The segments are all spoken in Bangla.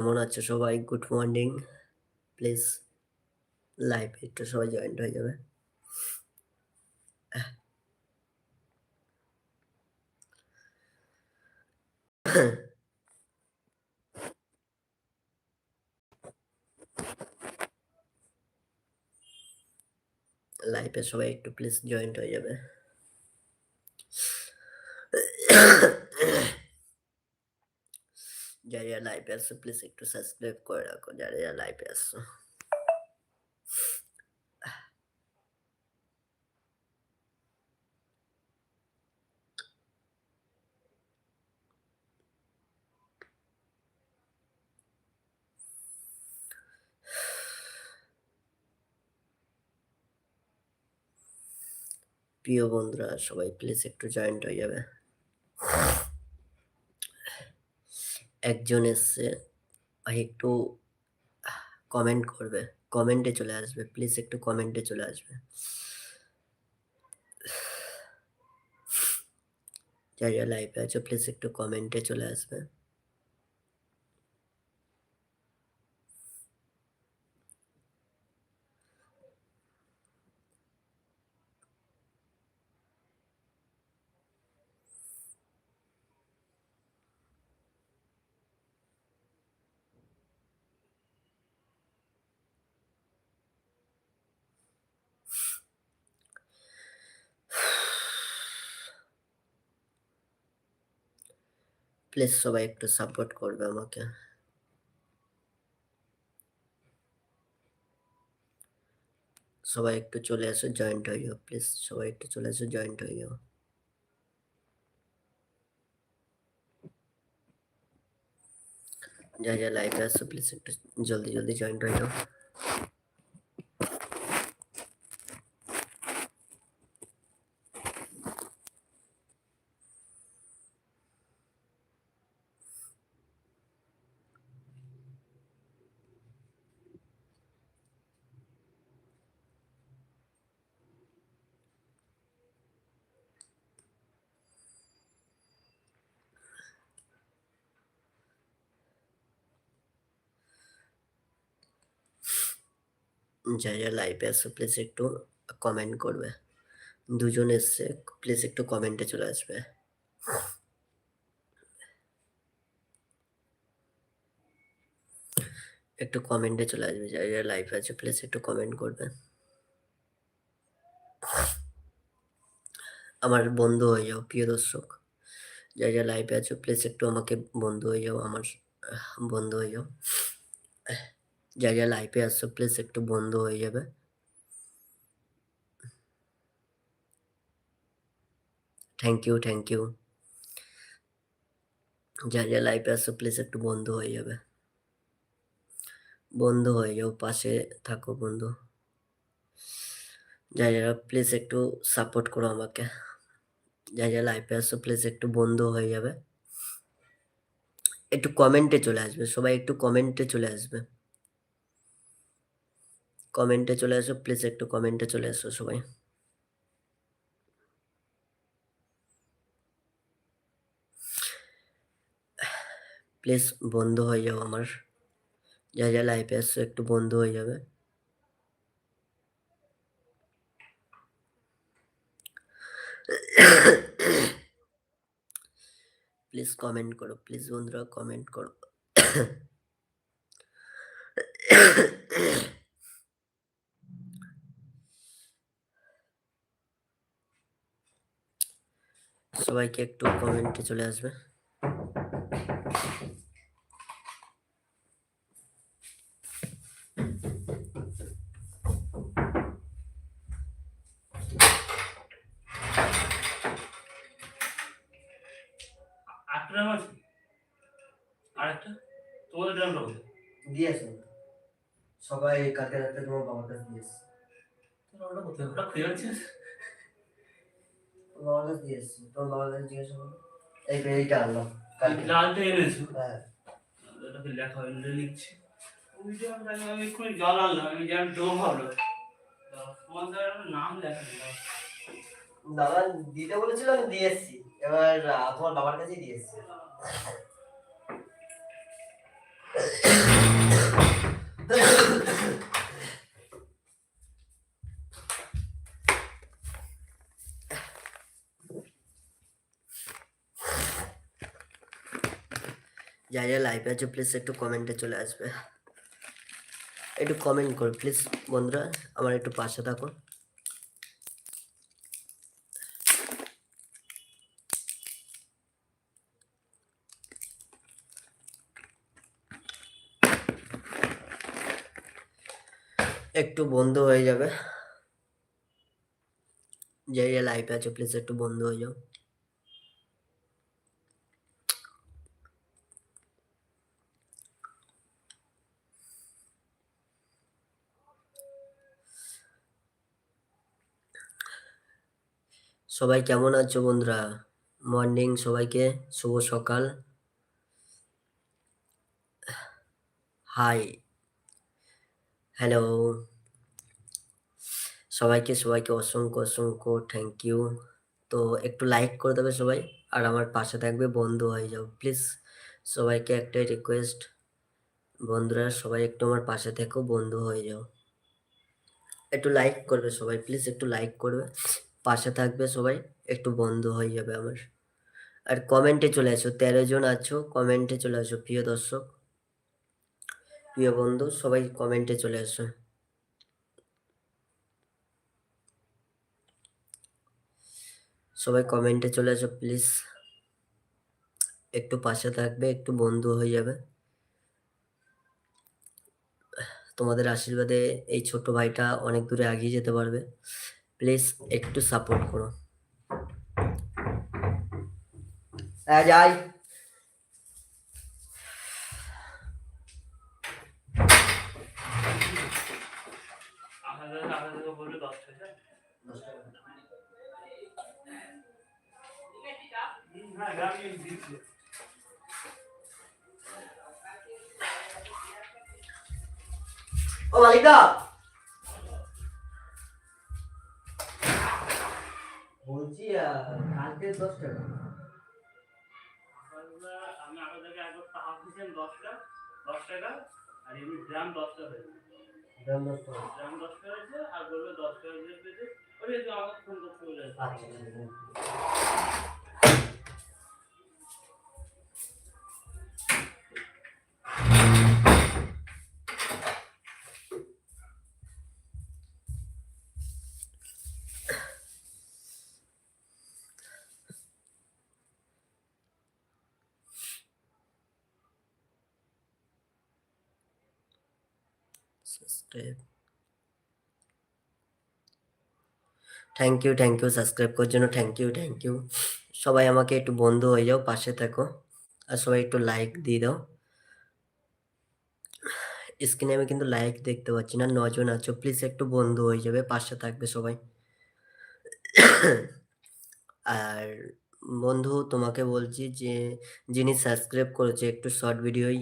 কেমন আছো সবাই? গুড মর্নিং প্লিজ লাইভ একটু সবাই জয়েন্ট হয়ে যাবে। লাইভে সবাই একটু প্লিজ জয়েন্ট হয়ে যাবে। যারা লাইভে আসছো প্লিজ একটু সাবস্ক্রাইব করে রাখো যারা লাইভে আসছো প্রিয় বন্ধুরা, সবাই প্লিজ একটু জয়েন্ট হয়ে যাবে। একজন এসছে, ভাই একটু কমেন্ট করবে। কমেন্টে চলে আসবে প্লিজ একটু কমেন্টে চলে আসবে। যারা যা লাইভে আছো প্লিজ একটু কমেন্টে চলে আসবে। প্লিজ সবাই একটু সাপোর্ট করবে আমাকে। সবাই একটু চলে আসো জয়েন্ট হয়ে যাও প্লিজ সবাই একটু চলে আসো জয়েন্ট হয়ে যাও যা যা লাইভে আসো প্লিজ একটু জলদি জলদি জয়েন্ট হয়ে যাও যা যা লাইভে আসো প্লিজ একটু কমেন্ট করবে। দুজন এসছে প্লিজ একটু কমেন্টে চলে আসবে। একটু কমেন্টে চলে আসবে, যারা যারা লাইভে আছে প্লিজ একটু কমেন্ট করবে। আমার বন্ধু হয়ে যাও, প্রিয় দর্শক। যারা যারা লাইভে আছো প্লিজ একটু আমাকে বন্ধু হয়ে যাও, আমার বন্ধু হয়ে যাও। যা যা লাইভে আসছো প্লিজ একটু বন্ধ হয়ে যাবে। থ্যাংক ইউ থ্যাংক ইউ যা যা লাইভে আসছো প্লিজ একটু বন্ধ হয়ে যাবে। বন্ধ হয়ে যাও, পাশে থাকো বন্ধু। যা যারা প্লিজ একটু সাপোর্ট করো আমাকে। যা যা লাইভে আসছো প্লিজ একটু বন্ধ হয়ে যাবে। একটু কমেন্টে চলে আসবে, সবাই একটু কমেন্টে চলে আসবে। কমেন্টে চলে আসো প্লিজ একটু কমেন্টে চলে আসো সবাই। প্লিজ বন্ধ হয়ে যাও আমার। যা যা লাইফে আসছো একটু বন্ধ হয়ে যাবে। প্লিজ কমেন্ট করো প্লিজ বন্ধুরা কমেন্ট করো। সবাইকে একটু কমেন্টে চলে আসবে। সবাই কালকে রাতে তোমার বাবার কাছে দিয়েছে। ওটা কোথায়? ওটা খুঁজে তোমার কাছে দিয়েছে তোমার বাবার কাছে জিজ্ঞাসা করো এই এইটা আনলাম কালকে লালটা এনেছো হ্যাঁ এটাকে লেখা হয় লিখছি ওই যে আমি এক্ষুনি জল আনলাম আমি যেন ডো ভাবলো তোমার দ্বারা আমার নাম লেখা দাদা দিতে বলেছিল আমি দিয়ে এসছি এবার তোমার বাবার কাছেই দিয়ে এসছি যা যা লাইভে আছে প্লিজ একটু কমেন্টে চলে আসবে। একটু কমেন্ট করো প্লিজ বন্ধুরা, আমার একটু পাশে থাকো। একটু বন্ধ হয়ে যাবে। যে যে লাইভে আছে প্লিজ একটু বন্ধ হয়ে যাও। সবাই কেমন আছো বন্ধুরা? মর্নিং সবাইকে শুভ সকাল। হাই হ্যালো সবাইকে সবাইকে অসংখ্য অসংখ্য থ্যাংক ইউ তো একটু লাইক করে দেবে সবাই, আর আমার পাশে থাকবে বন্ধু হয়ে যাও প্লিজ সবাইকে একটাই রিকোয়েস্ট বন্ধুরা, সবাই একটু আমার পাশে থেকো, বন্ধু হয়ে যাও। একটু লাইক করবে সবাই প্লিজ একটু লাইক করবে। পাশে থাকবে সবাই, একটু বন্ধ হয়ে যাবে আমার। আর কমেন্টে চলে আসো, তেরো জন আছো কমেন্টে চলে আসো, প্রিয় দর্শক। প্রিয় বন্ধু, সবাই কমেন্টে চলে আসো। সবাই কমেন্টে চলে আসো প্লিজ একটু পাশে থাকবে, একটু বন্ধু হয়ে যাবে। তোমাদের আশীর্বাদে এই ছোট ভাইটা অনেক দূরে এগিয়ে যেতে পারবে। প্লিজ একটু সাপোর্ট করো। হ্যাঁ যাই। আপনাদের আপনাদেরকে বলছি কালকে দশ টাকা। আমি আপনাদেরকে একবার দশটা দশ টাকা আর এমনি গ্রাম দশটা হয়েছে দশ টাকা দশটা। হয়েছে আর বলবে দশ টাকা পেয়েছে ওই যে আমাকে ফোন করতে বলে আচ্ছা subscribe thank you thank you subscribe করার জন্য থ্যাংক ইউ থ্যাংক ইউ সবাই আমাকে একটু বন্ধু হয়ে যাও, পাশে থাকো। আর সবাই একটু লাইক দিয়ে দাও। স্ক্রিনে আমি কিন্তু লাইক দেখতে পাচ্ছি না, নজন আছো। প্লিজ একটু বন্ধু হয়ে যাবে, পাশে থাকবে সবাই। আর বন্ধু, তোমাকে বলছি যে, যিনি সাবস্ক্রাইব করেছে, একটু শর্ট ভিডিওই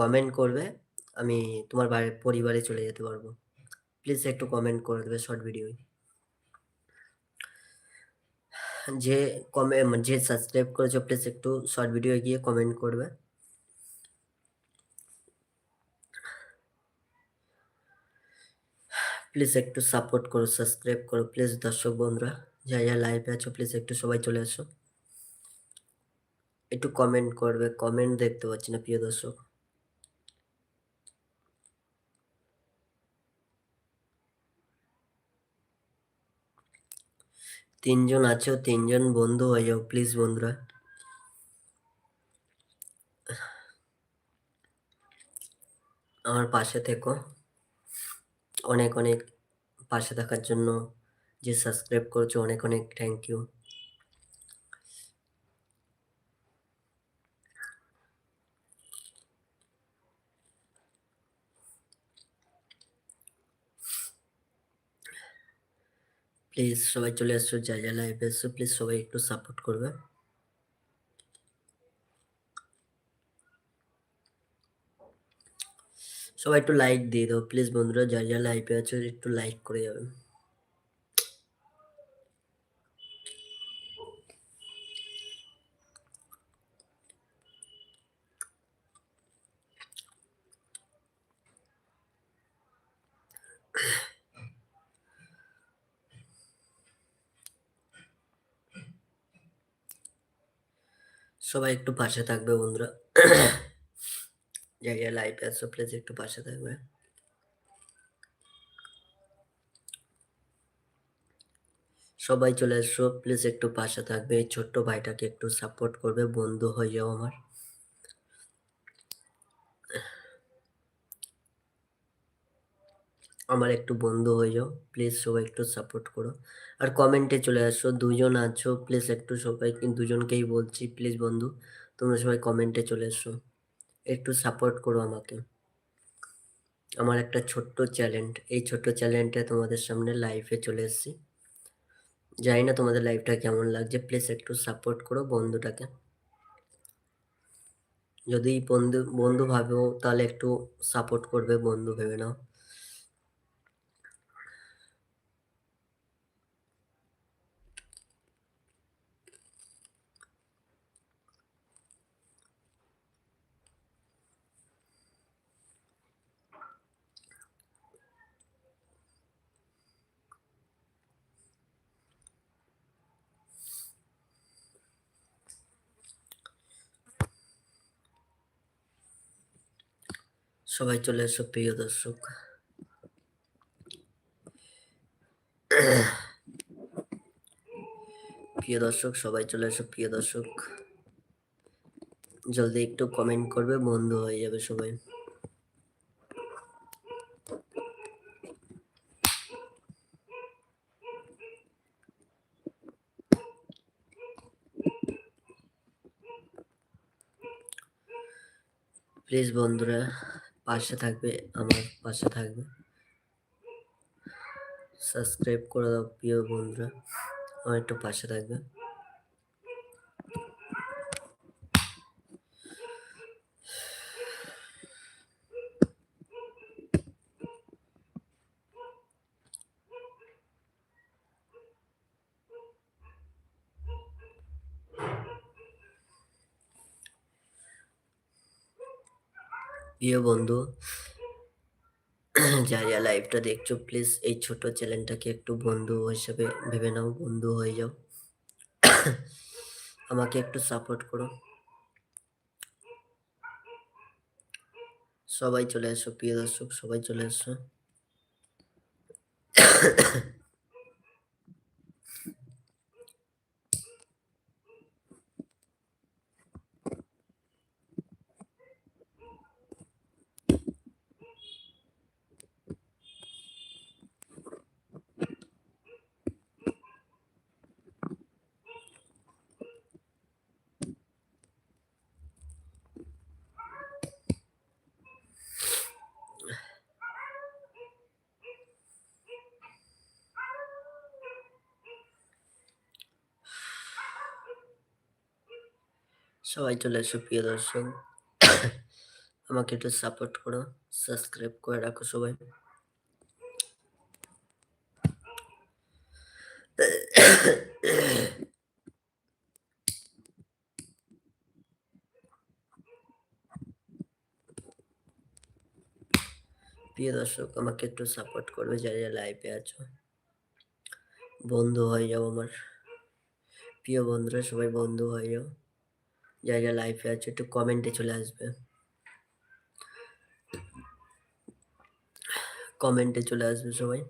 কমেন্ট করবে। আমি তোমার পরিবারে চলে যেতে পারব। প্লিজ একটু কমেন্ট করে দেবে শর্ট ভিডিওই যে কমে যে সাবস্ক্রাইব করেছ প্লিজ একটু শর্ট ভিডিও গিয়ে কমেন্ট করবে। প্লিজ একটু সাপোর্ট করো সাবস্ক্রাইব করো প্লিজ দর্শক বন্ধুরা যা যা লাইভে আছো প্লিজ একটু সবাই চলে আসো একটু কমেন্ট করবে কমেন্ট দেখতে পাচ্ছি না, প্রিয় দর্শক। তিনজন আছো, তিনজন বন্ধু হয়ে যাও প্লিজ বন্ধুরা। আমার পাশে থেকো। অনেক অনেক পাশে থাকার জন্য যে সাবস্ক্রাইব করছ, অনেক অনেক থ্যাংক ইউ প্লিজ সবাই চলে আসছো যা যা লাইভে এসছো প্লিজ সবাই একটু সাপোর্ট করবে। সবাই একটু লাইক দিয়ে দাও প্লিজ বন্ধুরা, যা যা লাইভে আছো একটু লাইক করে যাবে। সবাই একটু পাশে থাকবে বন্ধুরা। যাই লাইভে আসো প্লিজ একটু পাশে থাকবে। সবাই চলে আসো প্লিজ একটু পাশে থাকবে। ছোট্ট ভাইটাকে একটু সাপোর্ট করবে, বন্ধু হয়ে যাও আমার। আমার একটু বন্ধু হয়ে যাও প্লিজ সবাই একটু সাপোর্ট করো। আর কমেন্টে চলে আসো, দুজন আছো প্লিজ একটু সবাই দুজনকেই বলছি প্লিজ বন্ধু, তোমরা সবাই কমেন্টে চলে এসো। একটু সাপোর্ট করো আমাকে। আমার একটা ছোট্ট চ্যালেঞ্জ এই ছোট্ট চ্যালেঞ্জটা তোমাদের সামনে লাইভে চলে এসেছি। জানি না তোমাদের লাইভটা কেমন লাগছে প্লিজ একটু সাপোর্ট করো বন্ধুটাকে। যদি বন্ধু বন্ধু ভাবো তাহলে একটু সাপোর্ট করবে, বন্ধু ভেবে নাও। সবাই চলে এসো, প্রিয় দর্শক। প্রিয় দর্শক, সবাই চলে এসো, প্রিয় দর্শক। জলদি একটু কমেন্ট করবে, বন্ধু হয়ে যাবে সবাই। প্লিজ বন্ধুরা পাশে থাকবে আমার পাশে থাকবে। সাবস্ক্রাইব করে দাও প্রিয় বন্ধুরা আমার একটু পাশে থাকবে। প্রিয় বন্ধু, যা যা লাইভটা দেখছ প্লিজ এই ছোট চ্যানেলটাকে একটু বন্ধু হিসেবে ভেবে নাও, বন্ধু হয়ে যাও। আমাকে একটু সাপোর্ট করো। সবাই চলে এসো, প্রিয় দর্শক, সবাই চলে এসো। সবাই চলে এসো, প্রিয় দর্শক। আমাকে একটু সাপোর্ট করো সাবস্ক্রাইব করে রাখো সবাই। প্রিয় দর্শক, আমাকে একটু সাপোর্ট করবে যারা লাইভে আছো। বন্ধু হয়ে যাও আমার। প্রিয় বন্ধুরা, সবাই বন্ধু হয়ে যাও। যা যা লাইফে আছে একটু কমেন্টে চলে আসবে। কমেন্টে চলে আসবে সবাই।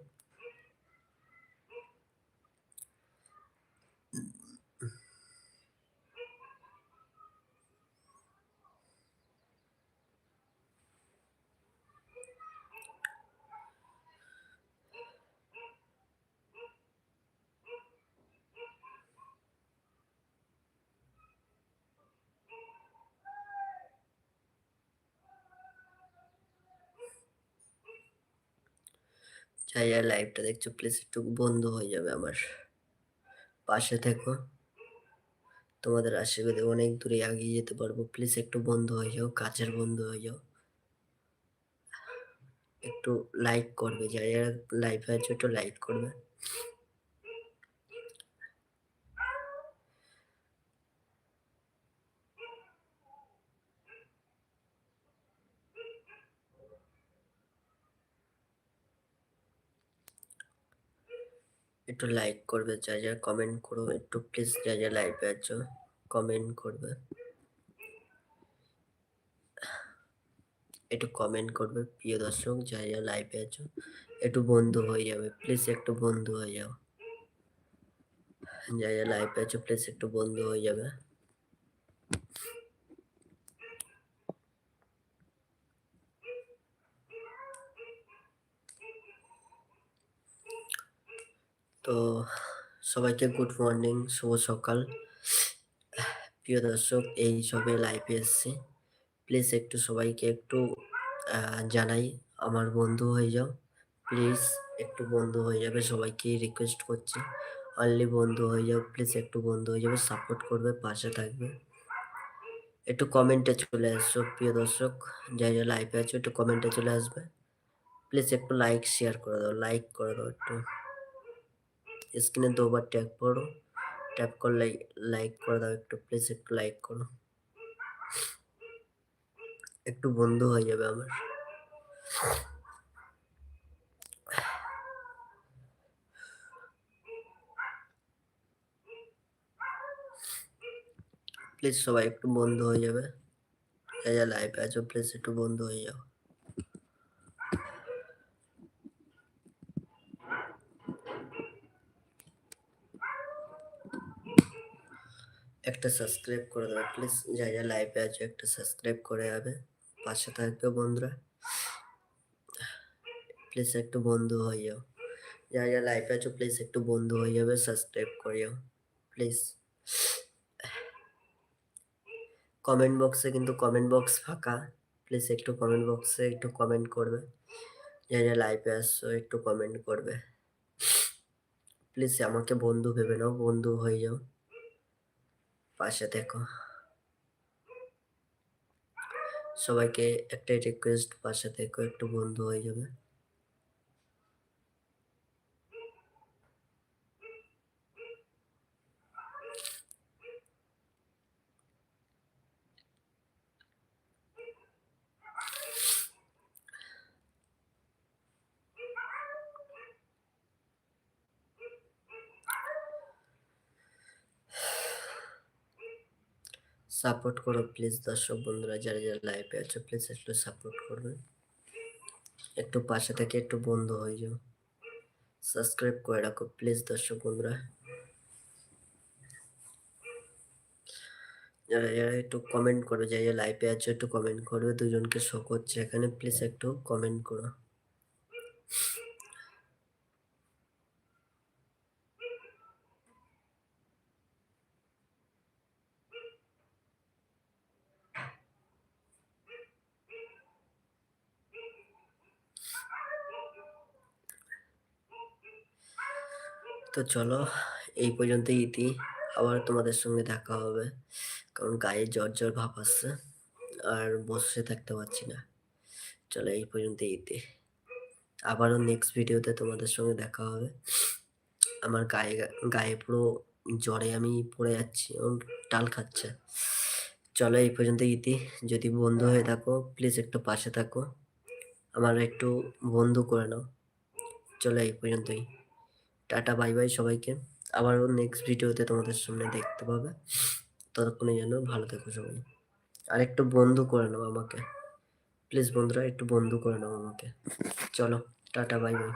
যাই লাইভটা দেখছ প্লিজ একটু বন্ধ হয়ে যাবে আমার। পাশে থেকো। তোমাদের আশীর্বাদে অনেক দূরে এগিয়ে যেতে পারব। প্লিজ একটু বন্ধ হয়ে যাও, কাছের বন্ধ হয়ে যাও। একটু লাইক করবে যাই যারা লাইভে আছে একটু লাইক করবে। একটু লাইক করবে, যা যা কমেন্ট করো, একটু প্লিজ যা যা লাইভে আছো কমেন্ট করবে। একটু কমেন্ট করবে, প্রিয় দর্শক, যা যা লাইভে আছো একটু বন্ধু হয়ে যাবে প্লিজ একটু বন্ধু হয়ে যাও। যা যা লাইভে আছো প্লিজ একটু বন্ধু হয়ে যাবে। তো সবাইকে গুড মর্নিং, শুভ সকাল। প্রিয় দর্শক, এই সবে লাইভে এসছি। প্লিজ একটু সবাইকে একটু জানাই, আমার বন্ধু হয়ে যাও। প্লিজ একটু বন্ধু হয়ে যাবে, সবাইকে রিকোয়েস্ট করছি। অনলি বন্ধু হয়ে যাও প্লিজ একটু বন্ধু হয়ে যাবে সাপোর্ট করবে, পাশে থাকবে। একটু কমেন্টে চলে আসছো প্রিয় দর্শক যাই যা লাইভে আছো, একটু কমেন্টে চলে আসবে। প্লিজ একটু লাইক শেয়ার করে দাও লাইক করে দাও একটু। স্ক্রিনে দুবার ট্যাপ করো। ট্যাপ করলে লাইক করে দাও একটু প্লিজ একটু লাইক করো। একটু বন্ধু হয়ে যাবে আমার। প্লিজ সবাই একটু বন্ধু হয়ে যাবে। যা যা লাইভে আছো প্লিজ একটু বন্ধু হয়ে যাও। একটা সাবস্ক্রাইব করে দেবে প্লিজ যা যা লাইভে আছো একটা সাবস্ক্রাইব করে যাবে। পাশে থাকবে বন্ধুরা। প্লিজ একটু বন্ধু হয়ে যাও। যা যা লাইভে আছো প্লিজ একটু বন্ধু হয়ে যাবে সাবস্ক্রাইব করে যাও। প্লিজ কমেন্ট বক্সে কিন্তু কমেন্ট বক্স ফাঁকা। প্লিজ একটু কমেন্ট বক্সে একটু কমেন্ট করবে। যা যা লাইভে আসছো, একটু কমেন্ট করবে। প্লিজ আমাকে বন্ধু ভেবে নাও, বন্ধু হয়ে যাও। পাশে দেখো। সবাইকে একটাই রিকোয়েস্ট পাশে থেকো একটু বন্ধু হয়ে যাবে। সাপোর্ট করো প্লিজ দর্শক বন্ধুরা, যারা যারা লাইভে আছো প্লিজ একটু সাপোর্ট করবে। একটু পাশে থেকে একটু বন্ধু হয়ে যাও। সাবস্ক্রাইব করে রাখো প্লিজ দর্শক বন্ধুরা। যারা যারা একটু কমেন্ট করো, যারা লাইভে আছো, একটু কমেন্ট করবে, দুজনকে শো করছে এখানে প্লিজ একটু কমেন্ট করো। তো চলো, এই পর্যন্তই ইতি। আবার তোমাদের সঙ্গে দেখা হবে, কারণ গায়ে জ্বর জ্বর ভাব আসছে আর বসে থাকতে পারছি না। চলো, এই পর্যন্ত ইতি। আবারও নেক্সট ভিডিওতে তোমাদের সঙ্গে দেখা হবে। আমার গায়ে গায়ে পুরো জ্বরে আমি পড়ে যাচ্ছি, এবং টাল খাচ্ছে। চলো, এই পর্যন্ত ইতি। যদি বন্ধু হয়ে থাকো প্লিজ একটু পাশে থাকো। আমার একটু বন্ধু করে নাও। চলো, এই পর্যন্তই। টাটা, বাই বাই সবাইকে। আবারও নেক্সট ভিডিওতে তোমাদের সামনে দেখতে পাবে। ততক্ষণে যেন ভালো থেকো সবাই। আর একটু বন্ধু করে নাও আমাকে। প্লিজ বন্ধুরা, একটু বন্ধু করে নাও আমাকে। চলো, টাটা, বাই বাই।